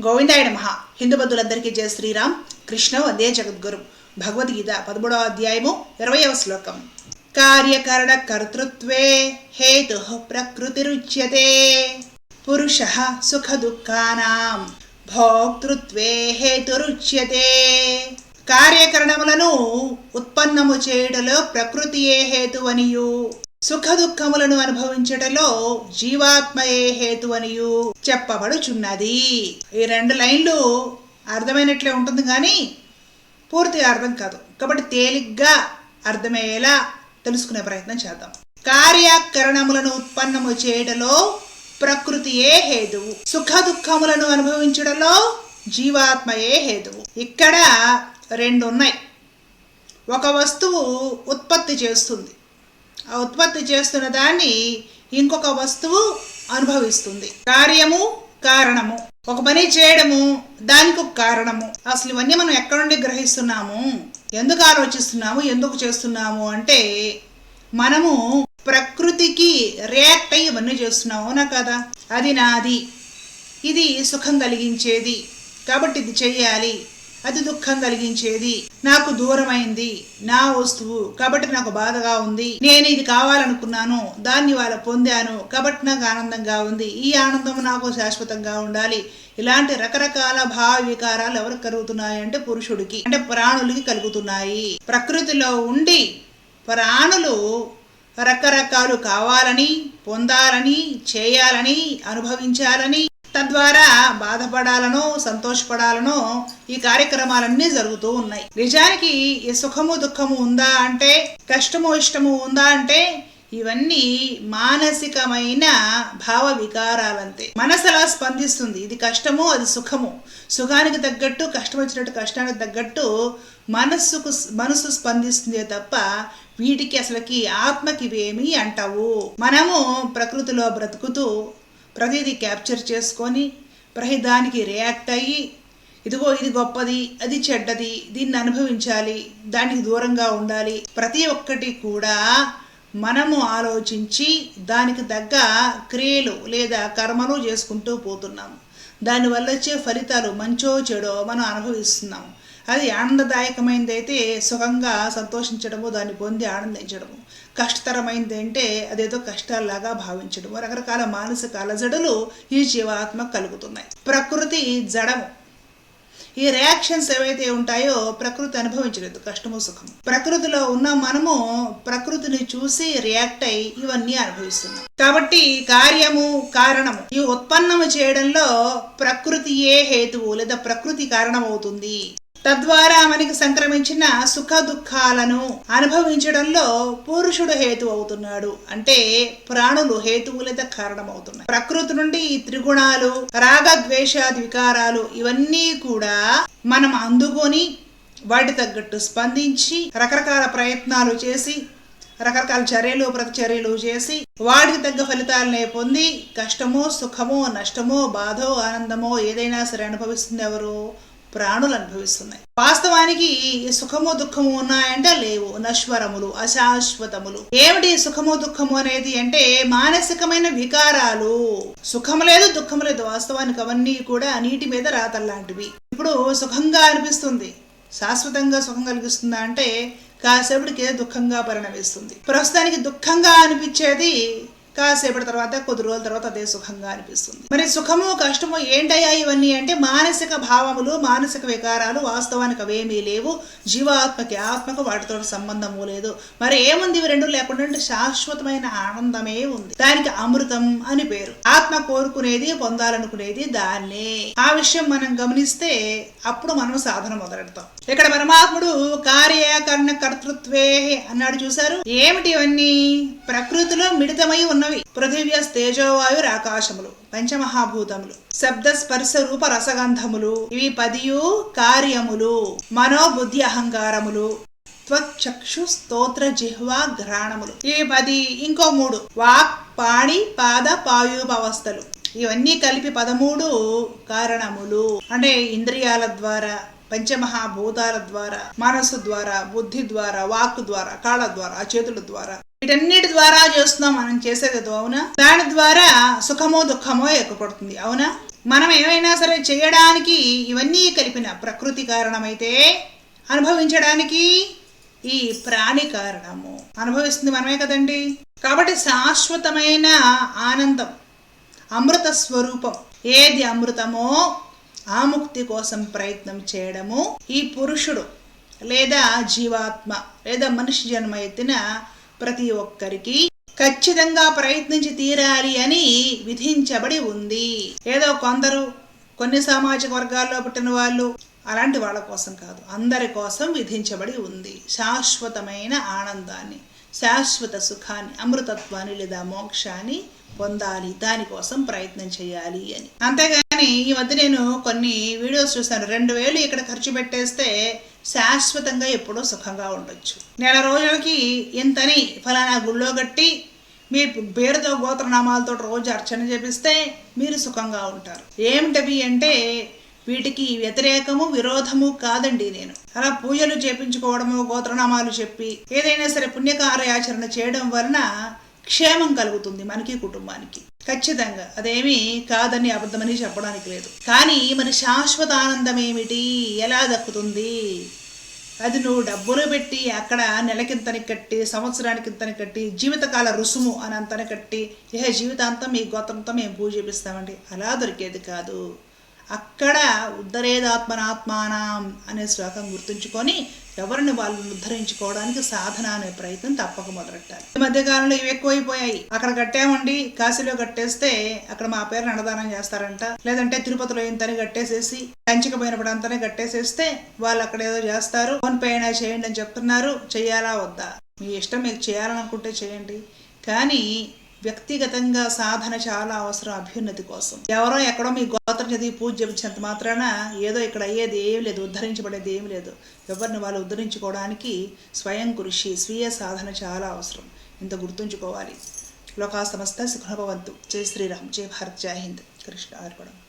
గోవిందాయ మహా హిందూ బంధువులందరికీ జయ శ్రీరామ్. కృష్ణ వందే జగద్గురు. భగవద్గీత పదమూడవ అధ్యాయము ఇరవయవ శ్లోకం. కార్యకరణ కర్తృత్వే హేతు ప్రకృతిరుచ్యతే. పురుష సుఖ దుఃఖానాం భోక్తృత్వే హేతురుచ్యతే. కార్యకరణములను ఉత్పన్నము చేయుటలో ప్రకృతియే హేతువనియు. సుఖ దుఃఖములను అనుభవించటలో జీవాత్మయే హేతువనియు చెప్పబడుచున్నది. ఈ రెండు లైన్లు అర్థమైనట్లే ఉంటుంది కానీ పూర్తిగా అర్థం కాదు. కాబట్టి తేలిగ్గా అర్థమయ్యేలా తెలుసుకునే ప్రయత్నం చేద్దాం. కార్యకరణములను ఉత్పన్నము చేయటలో ప్రకృతియే హేతువు. సుఖ దుఃఖములను అనుభవించడంలో జీవాత్మయే హేతువు. ఇక్కడ రెండు ఉన్నాయి. ఒక వస్తువు ఉత్పత్తి చేస్తుంది. ఉత్పత్తి చేస్తున్న దాన్ని ఇంకొక వస్తువు అనుభవిస్తుంది. కార్యము కారణము. ఒక పని చేయడము దానికి ఒక కారణము. అసలు ఇవన్నీ మనం ఎక్కడ నుండి గ్రహిస్తున్నాము? ఎందుకు ఆలోచిస్తున్నాము? ఎందుకు చేస్తున్నాము? అంటే మనము ప్రకృతికి రియాక్ట్ అయ్యి ఇవన్నీ చేస్తున్నాము అవునా కదా? అది నాది. ఇది సుఖం కలిగించేది. కాబట్టి ఇది చెయ్యాలి అది దుఃఖం కలిగించేది. నాకు దూరమైంది. నా వస్తువు కాబట్టి నాకు బాధగా ఉంది. నేను ఇది కావాలనుకున్నాను. దాన్ని వాళ్ళ పొందాను. కాబట్టి నాకు ఆనందంగా ఉంది. ఈ ఆనందం నాకు శాశ్వతంగా ఉండాలి. ఇలాంటి రకరకాల భావ వికారాలు ఎవరికి కలుగుతున్నాయి అంటే పురుషుడికి అంటే ప్రాణులకి కలుగుతున్నాయి. ప్రకృతిలో ఉండి ప్రాణులు రకరకాలు కావాలని పొందాలని చేయాలని అనుభవించాలని తద్వారా బాధపడాలనో సంతోషపడాలనో ఈ కార్యక్రమాలన్నీ జరుగుతూ ఉన్నాయి. నిజానికి ఈ సుఖము దుఃఖము ఉందా అంటే కష్టము ఇష్టము ఉందా అంటే ఇవన్నీ మానసికమైన భావ వికారాలంతే. మనసు అలా స్పందిస్తుంది. ఇది కష్టము అది సుఖము. సుఖానికి తగ్గట్టు కష్టం వచ్చినట్టు కష్టానికి తగ్గట్టు మనస్సుకు మనసు స్పందిస్తుందే తప్ప వీటికి అసలుకి ఆత్మకి ఇవేమీ అంటావు. మనము ప్రకృతిలో బ్రతుకుతూ ప్రతిదీ క్యాప్చర్ చేసుకొని ప్రతిదానికి రియాక్ట్ అయ్యి ఇదిగో ఇది గొప్పది అది చెడ్డది దీన్ని అనుభవించాలి దానికి దూరంగా ఉండాలి. ప్రతి ఒక్కటి కూడా మనము ఆలోచించి దానికి తగ్గ క్రియలు లేదా కర్మలు చేసుకుంటూ పోతున్నాము. దానివల్ల వచ్చే ఫలితాలు మంచో చెడో మనం అనుభవిస్తున్నాము. అది ఆనందదాయకమైనది అయితే సుఖంగా సంతోషించడము దాన్ని పొంది ఆనందించడము. కష్టతరమైనది అంటే అదేదో కష్టాల్లాగా భావించడము. రకరకాల మానసిక అలజడులు ఈ జీవాత్మ కలుగుతున్నాయి. ప్రకృతి జడము. ఈ రియాక్షన్స్ ఏవైతే ఉంటాయో ప్రకృతి అనుభవించలేదు కష్టము సుఖము. ప్రకృతిలో ఉన్న మనము ప్రకృతిని చూసి రియాక్ట్ అయి ఇవన్నీ అనుభవిస్తున్నాం. కాబట్టి కార్యము కారణము ఈ ఉత్పన్నము చేయడంలో ప్రకృతియే హేతువు లేదా ప్రకృతి కారణమవుతుంది. తద్వారా మనకి సంక్రమించిన సుఖ దుఃఖాలను అనుభవించడంలో పురుషుడు హేతు అవుతున్నాడు. అంటే ప్రాణులు హేతువులత కారణమవుతున్నాయి. ప్రకృతి నుండి ఈ త్రిగుణాలు రాగ ద్వేషాది వికారాలు ఇవన్నీ కూడా మనం అందుకొని వాటి తగ్గట్టు స్పందించి రకరకాల ప్రయత్నాలు చేసి రకరకాల చర్యలు ప్రతిచర్యలు చేసి వాటికి తగ్గ ఫలితాలనే పొంది కష్టమో సుఖమో నష్టమో బాధో ఆనందమో ఏదైనా సరే అనుభవిస్తుంది ఎవరు? ప్రాణులు అనుభవిస్తున్నాయి. వాస్తవానికి సుఖము దుఃఖము ఉన్నాయంటే లేవు నశ్వరములు అశాశ్వతములు. ఏమిటి సుఖము దుఃఖము అనేది అంటే మానసికమైన వికారాలు. సుఖం లేదు దుఃఖం లేదు. వాస్తవానికి అవన్నీ కూడా నీటి మీద రాతల్లాంటివి. ఇప్పుడు సుఖంగా అనిపిస్తుంది. శాశ్వతంగా సుఖం కలిగిస్తుందా అంటే కాసేపటికి దుఃఖంగా పరిణమిస్తుంది. ప్రస్తుతానికి దుఃఖంగా అనిపించేది కాసేపటి తర్వాత కొద్ది రోజుల తర్వాత అదే సుఖంగా అనిపిస్తుంది. మరి సుఖము కష్టము ఏంటయ్యా ఇవన్నీ అంటే మానసిక భావములు మానసిక వికారాలు వాస్తవానికి అవేమీ లేవు. జీవాత్మకి ఆత్మకు వాటితో సంబంధము లేదు. మరి ఏముంది? ఇవి రెండు లేకుండా అంటే శాశ్వతమైన ఆనందమే ఉంది. దానికి అమృతం అని పేరు. ఆత్మ కోరుకునేది పొందాలనుకునేది దాన్నే. ఆ విషయం మనం గమనిస్తే అప్పుడు మనం సాధన మొదలెడతాం. ఇక్కడ పరమాత్ముడు కార్యకరణ కర్తృత్వే అన్నాడు చూశారు? ఏమిటి ఇవన్నీ? ప్రకృతిలో మిడితమై ఉన్నవి. పృథివ్యస్ తేజోవాయుర్ ఆకాశములు పంచమహాభూతములు శబ్ద స్పర్శ రూప రసగంధములు ఇవి పదియు కార్యములు. మనోబుద్ధి అహంకారములు. త్వచక్షు స్తోత్ర జిహ్వా ఘ్రాణములు ఇవి పది ఇంకో మూడు. వాక్ పాణి పాద పాయుపవస్థలు. ఇవన్నీ కలిపి పదమూడు కారణములు. అంటే ఇంద్రియాల ద్వారా పంచమహాభూతాల ద్వారా మనసు ద్వారా బుద్ధి ద్వారా వాక్ ద్వారా కాళ్ళ ద్వారా చేతుల ద్వారా. వీటన్నిటి ద్వారా చేస్తున్నాం మనం చేసేది అవునా? దాని ద్వారా సుఖమో దుఃఖమో ఎక్కుపడుతుంది అవునా? మనం ఏమైనా సరే చేయడానికి ఇవన్నీ కలిపిన ప్రకృతి కారణమైతే అనుభవించడానికి ఈ ప్రాణి కారణము. అనుభవిస్తుంది మనమే కదండి. కాబట్టి శాశ్వతమైన ఆనందం అమృత స్వరూపం ఏది అమృతమో ఆ ముక్తి కోసం ప్రయత్నం చేయడము. ఈ పురుషుడు లేదా జీవాత్మ లేదా మనిషి జన్మ ఎత్తిన ప్రతి ఒక్కరికి ఖచ్చితంగా ప్రయత్నించి తీరాలి అని విధించబడి ఉంది. ఏదో కొందరు కొన్ని సామాజిక వర్గాల్లో పుట్టిన వాళ్ళు అలాంటి వాళ్ళ కోసం కాదు అందరి కోసం విధించబడి ఉంది. శాశ్వతమైన ఆనందాన్ని శాశ్వత సుఖాన్ని అమృతత్వాన్ని లేదా మోక్షాన్ని పొందాలి దానికోసం ప్రయత్నం చేయాలి అని. అంతేగాని ఈ మధ్య నేను కొన్ని వీడియోస్ చూశాను. రెండు వేలు ఇక్కడ ఖర్చు పెట్టేస్తే శాశ్వతంగా ఎప్పుడూ సుఖంగా ఉండొచ్చు. నెల రోజులకి ఇంతని ఫలానా గుళ్ళో కట్టి మీ పేరుతో గోత్రనామాలతో రోజు అర్చన చేపిస్తే మీరు సుఖంగా ఉంటారు. ఏమిటవి అంటే వీటికి వ్యతిరేకము విరోధము కాదండి నేను. అలా పూజలు చేపించుకోవడము గోత్రనామాలు చెప్పి ఏదైనా సరే పుణ్యకార్యాచరణ చేయడం వలన క్షేమం కలుగుతుంది మనకి కుటుంబానికి. ఖచ్చితంగా. అదేమీ కాదని అబద్ధమని చెప్పడానికి లేదు. కానీ మన శాశ్వత ఆనందం ఏమిటి ఎలా దక్కుతుంది? అది నువ్వు డబ్బులు పెట్టి అక్కడ నెలకింతని కట్టి సంవత్సరానికి ఇంతని కట్టి జీవితకాల రుసుము అని అంతని కట్టి ఏ జీవితాంతం ఈ గోత్రంతో మేము పూజ చేపిస్తామండి. అలా దొరికేది కాదు. అక్కడ ఉద్ధరేదాత్మనాత్మానం అనే శ్లోకం గుర్తుంచుకొని ఎవరిని వాళ్ళు ఉద్ధరించుకోవడానికి సాధన అనే ప్రయత్నం తప్పక మొదలెట్టాలి. ఈ మధ్యకాలంలో ఇవి ఎక్కువైపోయాయి. అక్కడ కట్టామండి కాశీలో కట్టేస్తే అక్కడ మా పేరు అన్నదానం చేస్తారంట. లేదంటే తిరుపతిలో ఇంతని కట్టేసేసి కంచిక పోయినప్పుడు అంతనే కట్టేసేస్తే వాళ్ళు అక్కడ ఏదో చేస్తారు. ఫోన్ పే అయినా చేయండి అని చెప్తున్నారు. చేయాలా వద్దా? మీ ఇష్టం మీకు చేయాలనుకుంటే చేయండి. కానీ వ్యక్తిగతంగా సాధన చాలా అవసరం అభ్యున్నతి కోసం. ఎవరో ఎక్కడో మీ గోత్రం చదివి పూజ జపించినంత మాత్రాన ఏదో ఇక్కడ అయ్యేది ఏం లేదు ఉద్ధరించబడేది ఏం లేదు. ఎవరిని వాళ్ళు ఉద్ధరించుకోవడానికి స్వయం కృషి స్వీయ సాధన చాలా అవసరం. ఇంత గుర్తుంచుకోవాలి. లోకా సమస్త సుఖభవంతు. జై శ్రీరామ్. జై భారత్. జై హింద్. కృష్ణ అర్పణం.